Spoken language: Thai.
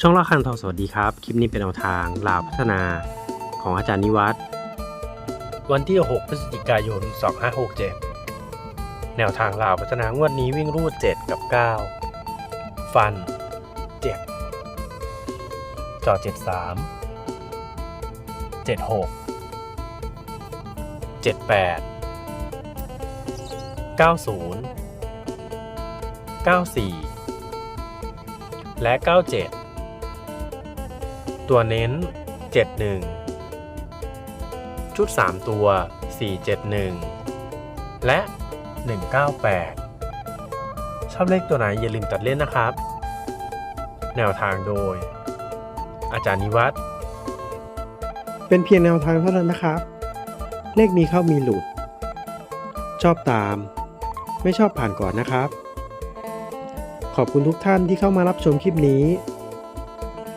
ช่องละคันทองสวัสดีครับ คลิปนี้เป็นแนวทางลาวพัฒนาของอาจารย์นิวัฒน์วันที่ 6 พฤศจิกายน 2567 แนวทางลาวพัฒนางวดนี้วิ่งรูด 7 กับ 9 ฟัน7จอ 73 76 78 90 94 และ 97 ตัวเน้น 71 ชุด 3 ตัว 471 และ 198 ชอบเลขตัวไหนอย่าลืมตัดเล่นนะครับ แนวทางโดย อาจารย์นิวัฒน์เป็นเพียงแนวทางเท่านั้นนะครับ เลขมีเข้ามีหลุด ชอบตาม ไม่ชอบผ่านก่อนนะครับ ขอบคุณทุกท่านที่เข้ามารับชมคลิปนี้